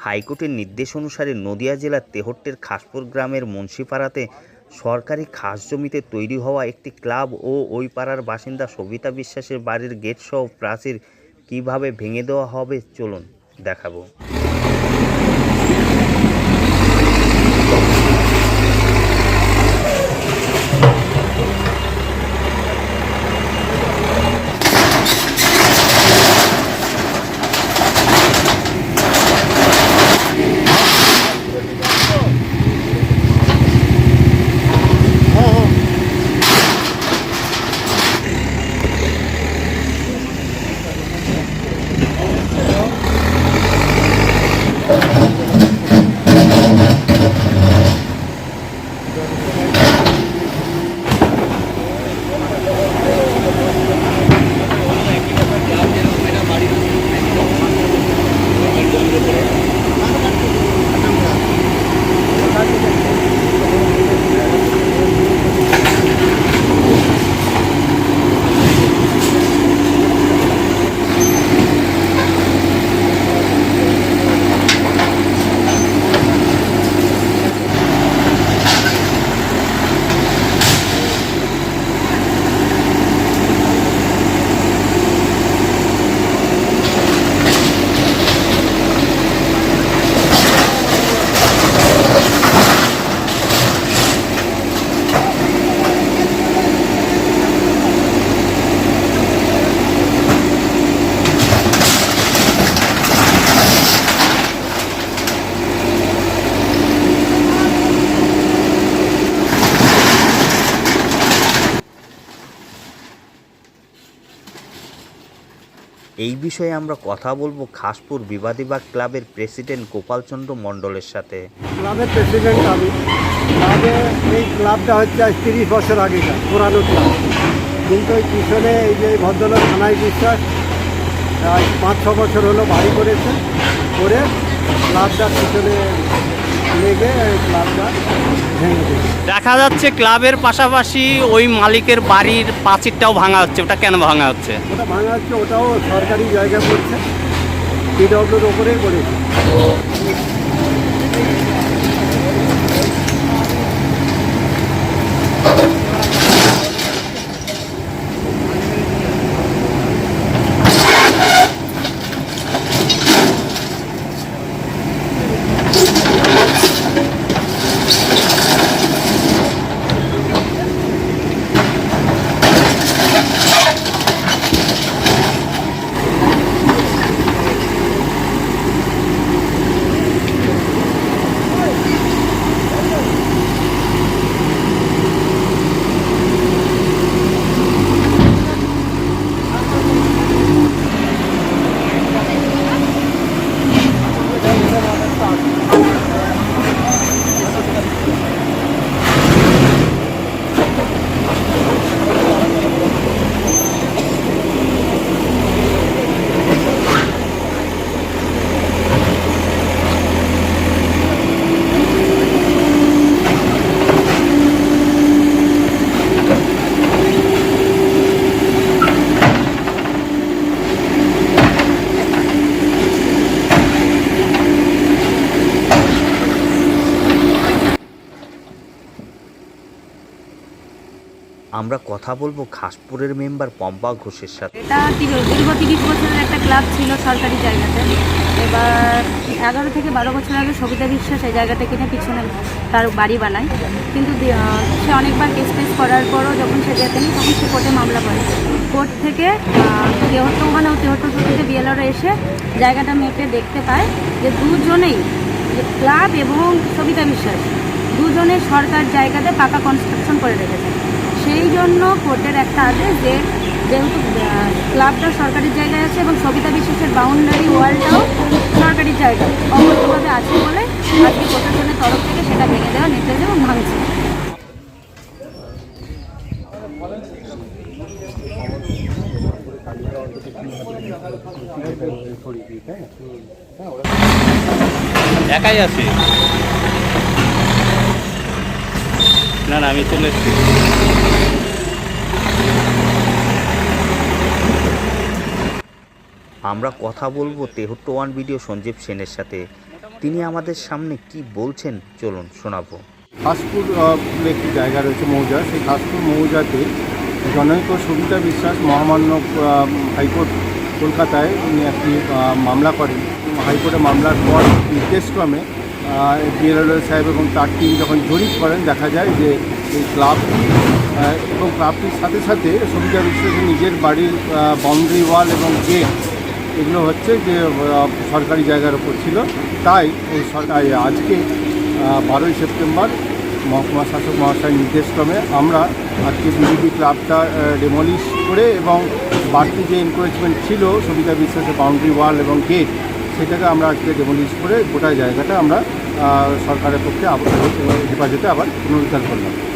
হাইকোর্টের নির্দেশ অনুসারে নদিয়া জেলার তেহট্টের খাসপুর গ্রামের মুন্সিপাড়াতে সরকারি খাস জমিতে তৈরি হওয়া একটি ক্লাব ও ওই পাড়ার বাসিন্দা সবিতা বিশ্বাসের বাড়ির গেটসহ প্রাচীর কীভাবে ভেঙে দেওয়া হবে চলুন দেখাবো। এই বিষয়ে আমরা কথা বলব খাসপুর বিবাদীবাগ ক্লাবের প্রেসিডেন্ট গোপালচন্দ্র মণ্ডলের সাথে। ক্লাবের প্রেসিডেন্ট আমি। ক্লাবে এই ক্লাবটা হচ্ছে আজ তিরিশ বছর আগেকার, পুরানো ক্লাব। কিন্তু এই পিছনে এই যে ভদ্রলোক থানায় বিশ্বাস পাঁচ ছ বছর হলো বাড়ি করেছে, করে ক্লাবটার পিছনে লেগে ক্লাবটা ভেঙে দিয়েছে। দেখা যাচ্ছে ক্লাবের পাশাপাশি ওই মালিকের বাড়ির পাঁচিরটাও ভাঙা হচ্ছে। ওটা কেন ভাঙা হচ্ছে? ওটা ভাঙা হচ্ছে ওটাও সরকারি জায়গা পড়ছে পিডব্লিউর ওপরেই করেছে আমরা কথা বলব খাসপুরের মেম্বার পম্পা ঘোষের সাথে। এটা দীর্ঘ তিরিশ বছরের একটা ক্লাব ছিল সরকারি জায়গাতে। এবার এগারো থেকে বারো বছর আগে সবিতা বিশ্বাস এই জায়গাটা কিনে পিছনে তার বাড়ি বানায়। কিন্তু সে অনেকবার কেস টেস করার পরও যখন সে যেতেনি তখন সে কোর্টে মামলা করে। কোর্ট থেকে তেহট্ট ওখানে তেহট্ট থেকে বিএলআর এসে জায়গাটা মেপে দেখতে পায় যে দুজনেই ক্লাব এবং সবিতা বিশ্বাস দুজনে সরকার জায়গাতে পাকা কনস্ট্রাকশন করে রেখেছে। সেই জন্য কোর্টের একটা আদেশ যে যেহেতু ক্লাবটা সরকারি জায়গায় আছে এবং সবিতা বিশ্বাসের বাউন্ডারি ওয়ালটাও সরকারি জায়গায় অবৈধভাবে আছে বলে আজকে প্রশাসনের তরফ থেকে সেটা ভেঙে দেওয়া নির্দেশ এবং ভাঙছে। একাই আছি। না না আমি চলে এসেছি আমরা কথা বলব তেহট্ট ওয়ান ভিডিও সঞ্জীব সেনের সাথে। তিনি আমাদের সামনে কি বলছেন চলুন শোনাবো। খাসপুর বলে একটি জায়গা রয়েছে মৌজা। সেই খাসপুর মৌজাতে জনৈক সবিতা বিশ্বাস মহামান্য হাইকোর্ট কলকাতায় উনি একটি মামলা করেন। হাইকোর্টে মামলার পর নির্দেশক্রমে বিএলএল সাহেব এবং তার টিম যখন জরিপ করেন, দেখা যায় যে এই ক্লাবটি এবং ক্লাবটির সাথে সাথে সবিতা বিশ্বাসের নিজের বাড়ির বাউন্ডারি ওয়াল এবং গেট এগুলো হচ্ছে যে সরকারি জায়গার ওপর ছিল। তাই এই সরকার আজকে বারোই সেপ্টেম্বর মহকুমা শাসক মহাশয়ের নির্দেশক্রমে আমরা আজকে বিজেপি ক্লাবটা ডেমলিশ করে এবং বাড়তি যে এনক্রোচমেন্ট ছিল সবিতা বিশ্বাসের বাউন্ডারি ওয়াল এবং গেট সেটাকে আমরা আজকে ডেমলিশ করে গোটা জায়গাটা আমরা সরকারের পক্ষে হেফাজতে আবার পুনরুদ্ধার করলাম।